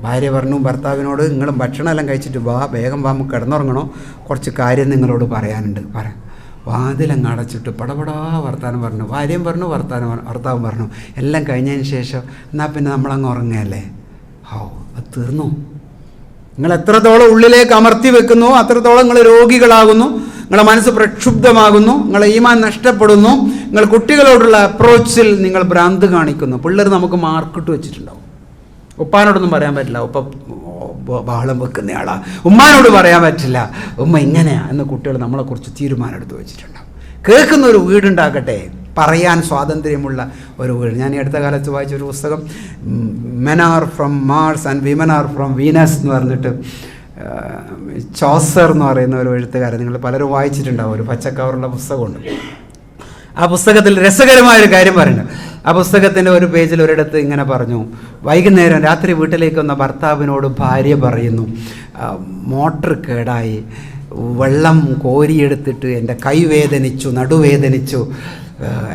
ഭാര്യ പറഞ്ഞു ഭർത്താവിനോട് നിങ്ങൾ ഭക്ഷണമെല്ലാം കഴിച്ചിട്ട് വാ വേഗം വാ നമുക്ക് കിടന്നുറങ്ങണോ? കുറച്ച് കാര്യം നിങ്ങളോട് പറയാനുണ്ട്. പറ. വാതിലങ്ങ് അടച്ചിട്ട് പടപടാ വർത്താനം പറഞ്ഞു. ഭാര്യയും പറഞ്ഞു വർത്താനം ഭർത്താവും പറഞ്ഞു. എല്ലാം കഴിഞ്ഞതിന് ശേഷം എന്നാൽ പിന്നെ നമ്മളങ്ങ് ഉറങ്ങുകയല്ലേ? ഓ അത് തീർന്നു. നിങ്ങൾ എത്രത്തോളം ഉള്ളിലേക്ക് അമർത്തി വെക്കുന്നു അത്രത്തോളം നിങ്ങൾ രോഗികളാകുന്നു നിങ്ങളുടെ മനസ്സ് പ്രക്ഷുബ്ധമാകുന്നു നിങ്ങളെ ഈമാൻ നഷ്ടപ്പെടുന്നു നിങ്ങൾ കുട്ടികളോടുള്ള അപ്രോച്ചിൽ നിങ്ങൾ ഭ്രാന്ത് കാണിക്കുന്നു. പിള്ളേർ നമുക്ക് മാർക്കിട്ട് വെച്ചിട്ടുണ്ടാവും. ഉപ്പാനോടൊന്നും പറയാൻ പറ്റില്ല. ഉപ്പ ബഹളം വെക്കുന്നയാളാ ഉമ്മാനോട് പറയാൻ പറ്റില്ല. ഉമ്മ ഇങ്ങനെയാ എന്ന് കുട്ടികൾ നമ്മളെക്കുറിച്ച് തീരുമാനം എടുത്ത് വെച്ചിട്ടുണ്ടാവും. കേൾക്കുന്ന ഒരു വീടുണ്ടാക്കട്ടെ പറയാൻ സ്വാതന്ത്ര്യമുള്ള ഒരു വീട്. ഞാൻ ഈ അടുത്ത കാലത്ത് വായിച്ചൊരു പുസ്തകം men are from Mars and women are from Venus എന്ന് പറഞ്ഞിട്ട് ചോസർ എന്ന് പറയുന്ന ഒരു എഴുത്തുകാരൻ നിങ്ങൾ പലരും വായിച്ചിട്ടുണ്ടാവും. ഒരു പച്ചക്കവറുള്ള പുസ്തകമുണ്ട്. ആ പുസ്തകത്തിൽ രസകരമായ ഒരു കാര്യം പറഞ്ഞു ആ പുസ്തകത്തിന്റെ ഒരു പേജിൽ ഒരിടത്ത് ഇങ്ങനെ പറഞ്ഞു. വൈകുന്നേരം രാത്രി വീട്ടിലേക്ക് വന്ന ഭർത്താവിനോട് ഭാര്യ പറയുന്നു മോട്ടർ കേടായി. വെള്ളം കോരിയെടുത്തിട്ട് എന്റെ കൈ വേദനിച്ചു നടുവേദനിച്ചു.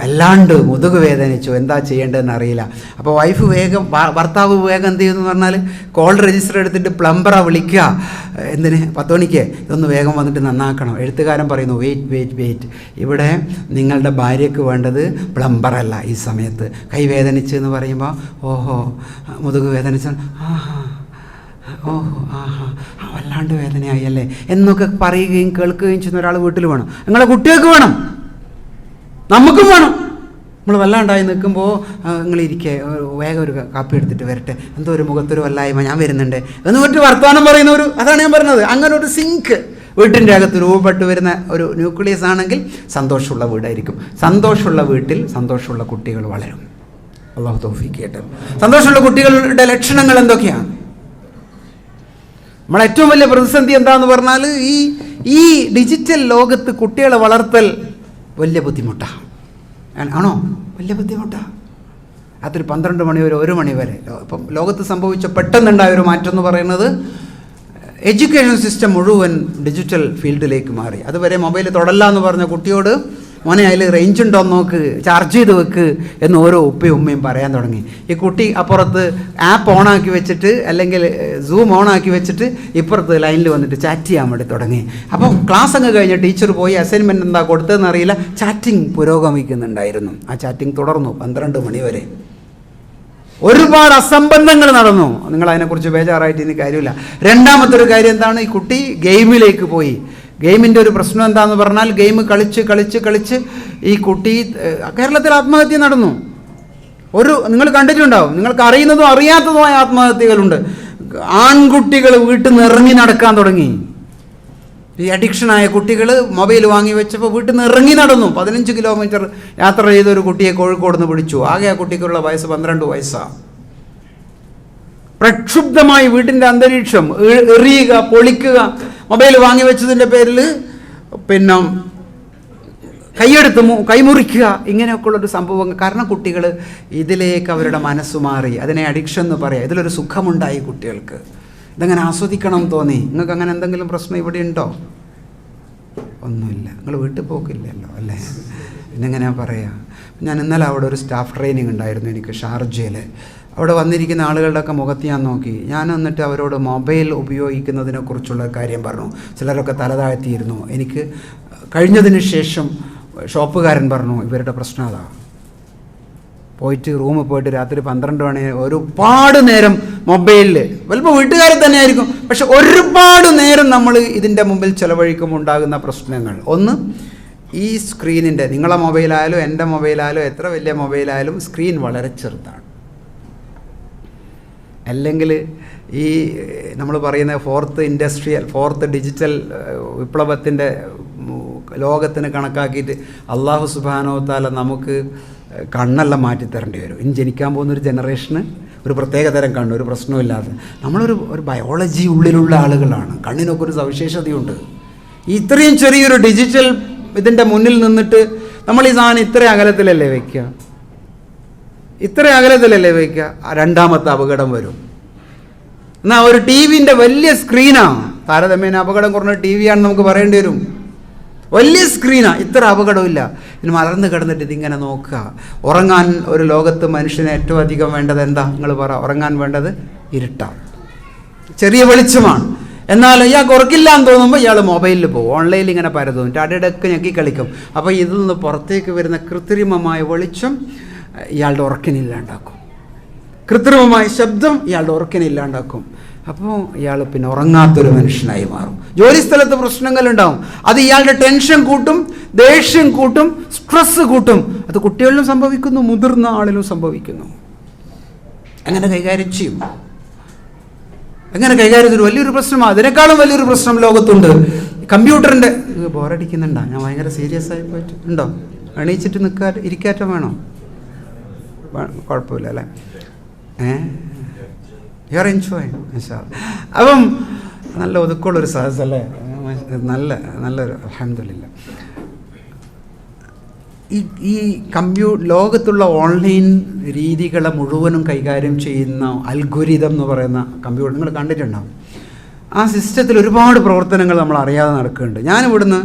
അല്ലാണ്ട് മുതുക് വേദനിച്ചു എന്താ ചെയ്യേണ്ടതെന്ന് അറിയില്ല. അപ്പോൾ വൈഫ് വേഗം ഭർത്താവ് വേഗം എന്ത് ചെയ്യുന്നു പറഞ്ഞാൽ കോൾ രജിസ്റ്റർ എടുത്തിട്ട് പ്ലംബറെ വിളിക്കുക. എന്തിന്? പത്ത് മണിക്ക് ഇതൊന്ന് വേഗം വന്നിട്ട് നന്നാക്കണം. എഴുത്തുകാരൻ പറയുന്നു വെയിറ്റ് വെയിറ്റ് വെയിറ്റ് ഇവിടെ നിങ്ങളുടെ ഭാര്യയ്ക്ക് വേണ്ടത് പ്ലംബറല്ല ഈ സമയത്ത്. കൈ വേദനിച്ച് എന്ന് പറയുമ്പോൾ ഓഹോ മുതുക് വേദനിച്ച ആഹാ ഓഹോ ആഹാ വല്ലാണ്ട് വേദനയായി അല്ലേ? എന്നൊക്കെ പറയുകയും കേൾക്കുകയും ചെയ്യുന്ന ഒരാൾ വീട്ടിൽ വേണം. നിങ്ങളെ കുട്ടികൾക്ക് വേണം. നമുക്കും വേണം. നമ്മൾ വല്ലാണ്ടായി നിൽക്കുമ്പോൾ നിങ്ങൾ ഇരിക്കേ വേഗം ഒരു കാപ്പി എടുത്തിട്ട് വരട്ടെ. എന്തോ ഒരു മുഖത്തൊരു വല്ലായ്മ ഞാൻ വരുന്നുണ്ട്. എന്ന് പറഞ്ഞിട്ട് വർത്തമാനം പറയുന്ന ഒരു അതാണ് ഞാൻ പറഞ്ഞത്. അങ്ങനെ ഒരു സിങ്ക് വീട്ടിന്റെ അകത്ത് രൂപപ്പെട്ട് വരുന്ന ഒരു ന്യൂക്ലിയസ് ആണെങ്കിൽ സന്തോഷമുള്ള വീടായിരിക്കും. സന്തോഷമുള്ള വീട്ടിൽ സന്തോഷമുള്ള കുട്ടികൾ വളരും. അള്ളാഹു തോഫിക്ക് കേട്ടോ. സന്തോഷമുള്ള കുട്ടികളുടെ ലക്ഷണങ്ങൾ എന്തൊക്കെയാണ്? നമ്മളെ ഏറ്റവും വലിയ പ്രതിസന്ധി എന്താന്ന് പറഞ്ഞാൽ ഈ ഈ ഡിജിറ്റൽ ലോകത്ത് കുട്ടികളെ വളർത്തൽ വലിയ ബുദ്ധിമുട്ടാണ് ആണോ വലിയ ബുദ്ധിമുട്ടാണ് രാത്രി പന്ത്രണ്ട് മണി വരെ ഒരു മണി വരെ. ഇപ്പം ലോകത്ത് സംഭവിച്ച പെട്ടെന്നുണ്ടായ ഒരു മാറ്റം എന്ന് പറയുന്നത് എഡ്യൂക്കേഷൻ സിസ്റ്റം മുഴുവൻ ഡിജിറ്റൽ ഫീൽഡിലേക്ക് മാറി. അതുവരെ മൊബൈൽ തൊടല്ല എന്ന് പറഞ്ഞ കുട്ടിയോട് മോനെ അതിൽ റേഞ്ച് ഉണ്ടോ നോക്ക് ചാർജ് ചെയ്ത് വെക്ക് എന്ന് ഓരോ ഉപ്പയും ഉമ്മയും പറയാൻ തുടങ്ങി. ഈ കുട്ടി അപ്പുറത്ത് ആപ്പ് ഓണാക്കി വെച്ചിട്ട് അല്ലെങ്കിൽ സൂം ഓണാക്കി വെച്ചിട്ട് ഇപ്പുറത്ത് ലൈനിൽ വന്നിട്ട് ചാറ്റ് ചെയ്യാൻ വേണ്ടി തുടങ്ങി. അപ്പോൾ ക്ലാസ് അങ്ങ് കഴിഞ്ഞ് ടീച്ചർ പോയി അസൈൻമെന്റ് എന്താ കൊടുത്തതെന്ന് അറിയില്ല. ചാറ്റിംഗ് പുരോഗമിക്കുന്നുണ്ടായിരുന്നു. ആ ചാറ്റിംഗ് തുടർന്നു പന്ത്രണ്ട് മണി വരെ. ഒരുപാട് അസംബന്ധങ്ങൾ നടന്നു. നിങ്ങൾ അതിനെക്കുറിച്ച് ബേജാറായിട്ട് ഇനി കാര്യമില്ല. രണ്ടാമത്തെ ഒരു കാര്യം എന്താണ്? ഈ കുട്ടി ഗെയിമിലേക്ക് പോയി. ഗെയിമിന്റെ ഒരു പ്രശ്നം എന്താണെന്ന് പറഞ്ഞാൽ ഗെയിം കളിച്ച് കളിച്ച് കളിച്ച് ഈ കുട്ടി കേരളത്തിൽ ആത്മഹത്യ നടന്നു. ഒരു നിങ്ങൾ കണ്ടിട്ടുണ്ടാവും. നിങ്ങൾക്ക് അറിയുന്നതും അറിയാത്തതുമായ ആത്മഹത്യകളുണ്ട്. ആൺകുട്ടികൾ വീട്ടിൽ നിന്ന് ഇറങ്ങി നടക്കാൻ തുടങ്ങി. ഈ അഡിക്ഷനായ കുട്ടികൾ മൊബൈൽ വാങ്ങി വെച്ചപ്പോൾ വീട്ടിൽ നിന്ന് ഇറങ്ങി നടന്നു. പതിനഞ്ച് കിലോമീറ്റർ യാത്ര ചെയ്ത ഒരു കുട്ടിയെ കോഴിക്കോട് നിന്ന് പിടിച്ചു. ആകെ ആ കുട്ടിക്കുള്ള വയസ്സ് പന്ത്രണ്ട് വയസ്സാണ് പ്രക്ഷുബ്ധമായി വീട്ടിന്റെ അന്തരീക്ഷം എറിയുക പൊളിക്കുക മൊബൈൽ വാങ്ങി വെച്ചതിന്റെ പേരിൽ പിന്നെ കൈയെടുത്ത് കൈമുറിക്കുക ഇങ്ങനെയൊക്കെയുള്ളൊരു സംഭവം. കാരണം കുട്ടികൾ ഇതിലേക്ക് അവരുടെ മനസ്സ് മാറി. അതിനെ അഡിക്ഷൻ എന്ന് പറയാം. ഇതിലൊരു സുഖമുണ്ടായി കുട്ടികൾക്ക്. ഇതങ്ങനെ ആസ്വദിക്കണം തോന്നി? നിങ്ങൾക്ക് അങ്ങനെ എന്തെങ്കിലും പ്രശ്നം ഇവിടെ ഉണ്ടോ? ഒന്നുമില്ല. നിങ്ങൾ വീട്ടിൽ പോക്കില്ലല്ലോ അല്ലേ? പിന്നെ എങ്ങനെയാ പറയുക ഞാൻ ഇന്നലെ അവിടെ ഒരു സ്റ്റാഫ് ട്രെയിനിങ് ഉണ്ടായിരുന്നു എനിക്ക് ഷാർജയിൽ അവിടെ വന്നിരിക്കുന്ന ആളുകളുടെയൊക്കെ മുഖത്ത് ഞാൻ നോക്കി. ഞാൻ എന്നിട്ട് അവരോട് മൊബൈൽ ഉപയോഗിക്കുന്നതിനെക്കുറിച്ചുള്ള കാര്യം പറഞ്ഞു. ചിലരൊക്കെ തലതാഴ്ത്തിയിരുന്നു എനിക്ക് കഴിഞ്ഞതിന് ശേഷം ഷോപ്പുകാരൻ പറഞ്ഞു ഇവരുടെ പ്രശ്നം അതാ. പോയിട്ട് റൂമിൽ പോയിട്ട് രാത്രി പന്ത്രണ്ട് മണി ഒരുപാട് നേരം മൊബൈലിൽ വലപ്പോൾ വീട്ടുകാരെ തന്നെ ആയിരിക്കും പക്ഷെ ഒരുപാട് നേരം നമ്മൾ ഇതിന്റെ മുമ്പിൽ ചിലവഴിക്കുമ്പോൾ ഉണ്ടാകുന്ന പ്രശ്നങ്ങൾ. ഒന്ന് ഈ സ്ക്രീനിന്റെ നിങ്ങളെ മൊബൈലായാലും എന്റെ മൊബൈലായാലും എത്ര വലിയ മൊബൈലായാലും സ്ക്രീൻ വളരെ ചെറുതാണ്. അല്ലെങ്കിൽ ഈ നമ്മൾ പറയുന്ന ഫോർത്ത് ഇൻഡസ്ട്രിയൽ ഫോർത്ത് ഡിജിറ്റൽ വിപ്ലവത്തിന്റെ ലോകത്തിന് കണക്കാക്കിയിട്ട് അള്ളാഹു സുബാനോ താല നമുക്ക് കണ്ണെല്ലാം മാറ്റി തരേണ്ടി വരും. ഇനി ജനിക്കാൻ പോകുന്ന ഒരു ജനറേഷന് ഒരു പ്രത്യേക തരം കണ്ണ് ഒരു പ്രശ്നമില്ലാതെ നമ്മളൊരു ഒരു ബയോളജി ഉള്ളിലുള്ള ആളുകളാണ്. കണ്ണിനൊക്കെ ഒരു സവിശേഷതയുണ്ട്. ഇത്രയും ചെറിയൊരു ഡിജിറ്റൽ ഇതിന്റെ മുന്നിൽ നിന്നിട്ട് നമ്മൾ ഈ സാധനം ഇത്ര അകലത്തിലല്ലേ വയ്ക്കുക? ഇത്ര അകലത്തിലല്ലേ വയ്ക്കുക? രണ്ടാമത്തെ അപകടം വരും. എന്നാൽ ഒരു ടി വിന്റെ വലിയ സ്ക്രീനാണ് താരതമ്യേന അപകടം കുറഞ്ഞ ടി വിയാണ് നമുക്ക് പറയേണ്ടി വരും. വലിയ സ്ക്രീനാണ് ഇത്ര അപകടമില്ല ഇനി മലർന്ന് കിടന്നിട്ട് ഇതിങ്ങനെ നോക്കുക. ഉറങ്ങാൻ ഒരു ലോകത്ത് മനുഷ്യന് ഏറ്റവും അധികം വേണ്ടത് എന്താ? നിങ്ങൾ പറ. ഉറങ്ങാൻ വേണ്ടത് ഇരുട്ടാണ് ചെറിയ വെളിച്ചമാണ്. എന്നാൽ ഇയാൾക്ക് ഉറക്കില്ല എന്ന് തോന്നുമ്പോൾ ഇയാൾ മൊബൈലിൽ പോകും. ഓൺലൈനിൽ ഇങ്ങനെ പരതും. അടിയിടക്ക് ഞെക്കി കളിക്കും. അപ്പോൾ ഇതിൽ നിന്ന് പുറത്തേക്ക് വരുന്ന കൃത്രിമമായ വെളിച്ചം ഇയാളുടെ ഉറക്കിനില്ലാണ്ടാക്കും. കൃത്രിമമായ ശബ്ദം ഇയാളുടെ ഉറക്കിനില്ലാണ്ടാക്കും. അപ്പോൾ ഇയാൾ പിന്നെ ഉറങ്ങാത്തൊരു മനുഷ്യനായി മാറും. ജോലിസ്ഥലത്ത് പ്രശ്നങ്ങളുണ്ടാവും. അത് ഇയാളുടെ ടെൻഷൻ കൂട്ടും ദേഷ്യം കൂട്ടും സ്ട്രെസ് കൂട്ടും. അത് കുട്ടികളിലും സംഭവിക്കുന്നു മുതിർന്ന ആളിലും സംഭവിക്കുന്നു. അങ്ങനെ കൈകാര്യം ചെയ്യും? അങ്ങനെ കൈകാര്യം ചെയ്തൊരു വലിയൊരു പ്രശ്നമാണ്. അതിനേക്കാളും വലിയൊരു പ്രശ്നം ലോകത്തുണ്ട്. കമ്പ്യൂട്ടറിന്റെ ബോറടിക്കുന്നുണ്ടോ? ഞാൻ ഭയങ്കര സീരിയസ് ആയി പോയിട്ട്. ഉണ്ടോ? എണീച്ചിട്ട് നിൽക്കാ ഇരിക്കാറ്റം വേണോ? കുഴപ്പമില്ല അല്ലേ? ഏ? യു ആർ എൻജോയ് അപ്പം നല്ല ഒതുക്കമുള്ളൊരു അല്ലേ നല്ല നല്ലൊരു അലഹമില്ല ഈ ഈ കമ്പ്യൂ ലോകത്തുള്ള ഓൺലൈൻ രീതികളെ മുഴുവനും കൈകാര്യം ചെയ്യുന്ന അൽഗുരിതം എന്ന് പറയുന്ന കമ്പ്യൂട്ടർ നിങ്ങൾ കണ്ടിട്ടുണ്ടാവും ആ സിസ്റ്റത്തിൽ ഒരുപാട് പ്രവർത്തനങ്ങൾ നമ്മൾ അറിയാതെ നടക്കുന്നുണ്ട്. ഞാനിവിടുന്ന്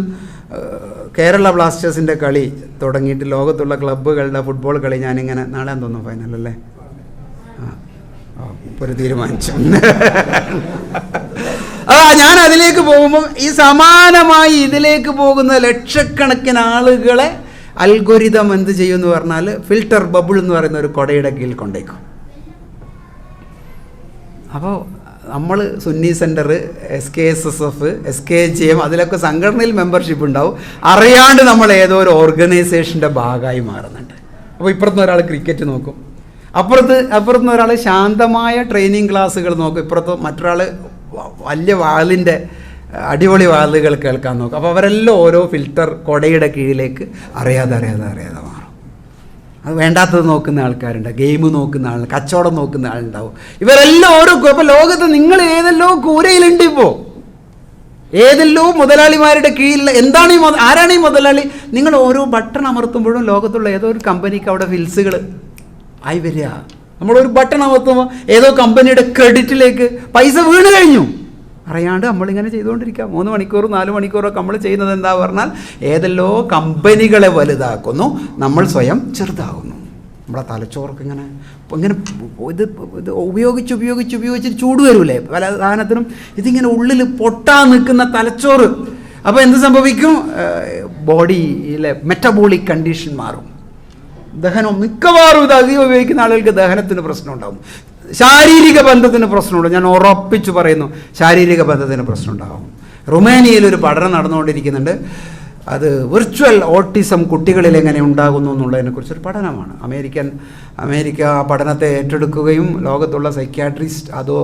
കേരള ബ്ലാസ്റ്റേഴ്സിന്റെ കളി തുടങ്ങിയിട്ട് ലോകത്തുള്ള ക്ലബ്ബുകളുടെ ഫുട്ബോൾ കളി ഞാനിങ്ങനെ നാളെ തോന്നുന്നു ആ ഒരു തീരുമാനിച്ചു. ആ ഞാൻ അതിലേക്ക് പോകുമ്പോൾ ഈ സമാനമായി ഇതിലേക്ക് പോകുന്ന ലക്ഷക്കണക്കിന് ആളുകളെ അൽഗോരിതം എന്ത് ചെയ്യുമെന്ന് പറഞ്ഞാൽ ഫിൽട്ടർ ബബിൾ എന്ന് പറയുന്ന ഒരു കൊടയുടെ കീഴിൽ കൊണ്ടേക്കും. അപ്പോൾ നമ്മൾ Sunni centre S K S S F S K J M അതിലൊക്കെ സംഘടനയിൽ മെമ്പർഷിപ്പ് ഉണ്ടാവും. അറിയാണ്ട് നമ്മൾ ഏതോ ഒരു ഓർഗനൈസേഷന്റെ ഭാഗമായി മാറുന്നുണ്ട്. അപ്പോൾ ഇപ്പുറത്തുനിന്ന് ഒരാൾ ക്രിക്കറ്റ് നോക്കും. അപ്പുറത്ത് അപ്പുറത്തുനിന്ന് ഒരാൾ ശാന്തമായ ട്രെയിനിങ് ക്ലാസ്സുകൾ നോക്കും. ഇപ്പുറത്ത് മറ്റൊരാൾ വലിയ വാളിന്റെ അടിപൊളി വാളുകൾ കേൾക്കാൻ നോക്കും. അപ്പോൾ അവരെല്ലാം ഓരോ ഫിൽറ്റർ കൊടയുടെ കീഴിലേക്ക് അറിയാതെ അറിയാതെ അറിയാതെ മാറും. അത് വേണ്ടാത്തത് നോക്കുന്ന ആൾക്കാരുണ്ട്. ഗെയിം നോക്കുന്ന ആൾ കച്ചവടം നോക്കുന്ന ആളുണ്ടാവും. ഇവരെല്ലാം ഓരോ അപ്പോൾ ലോകത്ത് നിങ്ങൾ ഏതെല്ലോ കൂരയിലുണ്ട് ഇപ്പോൾ ഏതെല്ലോ മുതലാളിമാരുടെ കീഴിൽ എന്താണ് ഈ ആരാണ് ഈ മുതലാളി? നിങ്ങൾ ഓരോ ബട്ടൺ അമർത്തുമ്പോഴും ലോകത്തുള്ള ഏതോ ഒരു കമ്പനിക്ക് അവിടെ ഫിൽസുകൾ ആയി വരിക. നമ്മളൊരു ബട്ടൺ അമർത്തുമ്പോൾ ഏതോ കമ്പനിയുടെ ക്രെഡിറ്റിലേക്ക് പൈസ വീണ് കഴിഞ്ഞു. അറിയാണ്ട് നമ്മളിങ്ങനെ ചെയ്തുകൊണ്ടിരിക്കുക. മൂന്ന് മണിക്കൂർ നാല് മണിക്കൂറൊക്കെ നമ്മൾ ചെയ്യുന്നത് എന്താ പറഞ്ഞാൽ ഏതെല്ലോ കമ്പനികളെ വലുതാക്കുന്നു നമ്മൾ സ്വയം ചെറുതാകുന്നു. നമ്മളെ തലച്ചോർക്ക് ഇങ്ങനെ ഇങ്ങനെ ഇത് ഇത് ഉപയോഗിച്ച് ഉപയോഗിച്ച് ഉപയോഗിച്ച് ചൂട് വരൂലേ? പല സാധനത്തിനും ഇതിങ്ങനെ ഉള്ളിൽ പൊട്ടാ നിൽക്കുന്ന തലച്ചോറ്. അപ്പോൾ എന്ത് സംഭവിക്കും? ബോഡിയിലെ മെറ്റബോളിക് കണ്ടീഷൻ മാറും. ദഹനം മിക്കവാറും ഇത് അധികം ഉപയോഗിക്കുന്ന ആളുകൾക്ക് ദഹനത്തിന് പ്രശ്നം ഉണ്ടാകും. ശാരീരിക ബന്ധത്തിന് പ്രശ്നമുണ്ട്. ഞാൻ ഉറപ്പിച്ചു പറയുന്നു ശാരീരിക ബന്ധത്തിന് പ്രശ്നം ഉണ്ടാകും. റുമേനിയയിൽ ഒരു പഠനം നടന്നുകൊണ്ടിരിക്കുന്നുണ്ട്. അത് വിർച്വൽ ഓട്ടിസം കുട്ടികളിൽ എങ്ങനെ ഉണ്ടാകുന്നു എന്നുള്ളതിനെക്കുറിച്ചൊരു പഠനമാണ്. അമേരിക്കൻ അമേരിക്ക ആ പഠനത്തെ ഏറ്റെടുക്കുകയും ലോകത്തുള്ള സൈക്യാട്രിസ്റ്റ് അതോ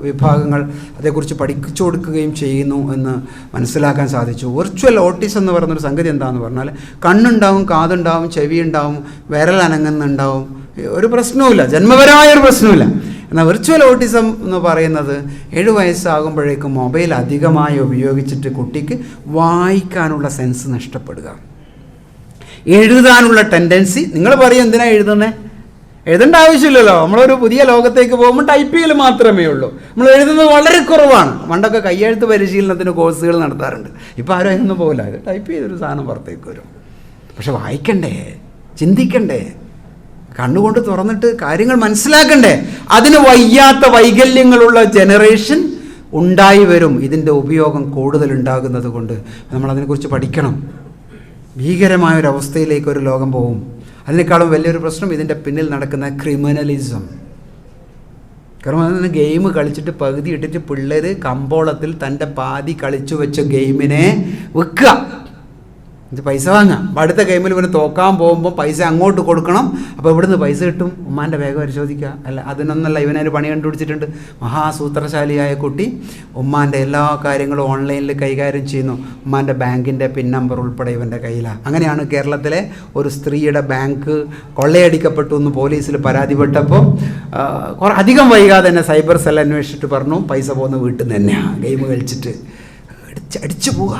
വിഭാഗങ്ങൾ അതേക്കുറിച്ച് പഠിപ്പിച്ചു കൊടുക്കുകയും ചെയ്യുന്നു എന്ന് മനസ്സിലാക്കാൻ സാധിച്ചു. വിർച്വൽ ഓട്ടിസം എന്ന് പറയുന്നൊരു സംഗതി എന്താണെന്ന് പറഞ്ഞാൽ കണ്ണുണ്ടാവും കാതുണ്ടാവും ചെവി ഉണ്ടാവും വിരൽ അനങ്ങുന്നുണ്ടാവും ഒരു പ്രശ്നവുമില്ല. ജന്മപരമായ ഒരു പ്രശ്നവുമില്ല. എന്നാൽ വിർച്വൽ ഓട്ടിസം എന്ന് പറയുന്നത് ഏഴ് വയസ്സാകുമ്പോഴേക്കും മൊബൈൽ അധികമായി ഉപയോഗിച്ചിട്ട് കുട്ടിക്ക് വായിക്കാനുള്ള സെൻസ് നഷ്ടപ്പെടുക. എഴുതാനുള്ള ടെൻഡൻസി നിങ്ങൾ പറയും എന്തിനാ എഴുതുന്നത് എഴുതേണ്ട ആവശ്യമില്ലല്ലോ. നമ്മളൊരു പുതിയ ലോകത്തേക്ക് പോകുമ്പോൾ ടൈപ്പ് ചെയ്യൽ മാത്രമേ ഉള്ളൂ. നമ്മൾ എഴുതുന്നത് വളരെ കുറവാണ്. പണ്ടൊക്കെ കയ്യെഴുത്ത് പരിശീലനത്തിന് കോഴ്സുകൾ നടത്താറുണ്ട്. ഇപ്പോൾ ആരും അതിനൊന്നും പോകില്ല ടൈപ്പ് ചെയ്തൊരു സാധനം പുറത്തേക്ക് വരും. പക്ഷെ വായിക്കണ്ടേ? ചിന്തിക്കണ്ടേ? കണ്ണുകൊണ്ട് തുറന്നിട്ട് കാര്യങ്ങൾ മനസ്സിലാക്കണ്ടേ? അതിന് വയ്യാത്ത വൈകല്യങ്ങളുള്ള ജനറേഷൻ ഉണ്ടായി വരും. ഇതിന്റെ ഉപയോഗം കൂടുതൽ ഉണ്ടാകുന്നത് കൊണ്ട് നമ്മളതിനെക്കുറിച്ച് പഠിക്കണം. ഭീകരമായ ഒരു അവസ്ഥയിലേക്ക് ഒരു ലോകം പോകും. അതിനേക്കാളും വലിയൊരു പ്രശ്നം ഇതിന്റെ പിന്നിൽ നടക്കുന്ന ക്രിമിനലിസം കാരണം അതിന് ഗെയിം കളിച്ചിട്ട് പകുതി ഇട്ടിട്ട് പിള്ളേർ കമ്പോളത്തിൽ തന്റെ പാതി കളിച്ചു വെച്ച ഗെയിമിനെ വിൽക്കുക ഇത് പൈസ വാങ്ങാം. അപ്പോൾ അടുത്ത ഗെയിമിൽ ഇവന് തോക്കാൻ പോകുമ്പോൾ പൈസ അങ്ങോട്ട് കൊടുക്കണം. അപ്പോൾ ഇവിടുന്ന് പൈസ കിട്ടും? ഉമ്മാന്റെ ബാഗ് പരിശോധിക്കുക. അല്ല അതിനൊന്നല്ല ഇവനൊരു പണി കണ്ടുപിടിച്ചിട്ടുണ്ട്. മഹാസൂത്രശാലിയായ കുട്ടി ഉമ്മാന്റെ എല്ലാ കാര്യങ്ങളും ഓൺലൈനിൽ കൈകാര്യം ചെയ്യുന്നു. ഉമ്മാന്റെ ബാങ്കിന്റെ പിൻ നമ്പർ ഉൾപ്പെടെ ഇവന്റെ കയ്യിലാണ് അങ്ങനെയാണ് കേരളത്തിലെ ഒരു സ്ത്രീയുടെ ബാങ്ക് കൊള്ളയടിക്കപ്പെട്ടു എന്ന് പോലീസിൽ പരാതിപ്പെട്ടപ്പോൾ കുറേ അധികം വൈകാതെ തന്നെ സൈബർ സെൽ അന്വേഷിച്ചിട്ട് പറഞ്ഞു പൈസ പോകുന്ന വീട്ടിൽ നിന്ന് തന്നെയാണ് ഗെയിം കളിച്ചിട്ട് അടിച്ച് അടിച്ചു പോവുക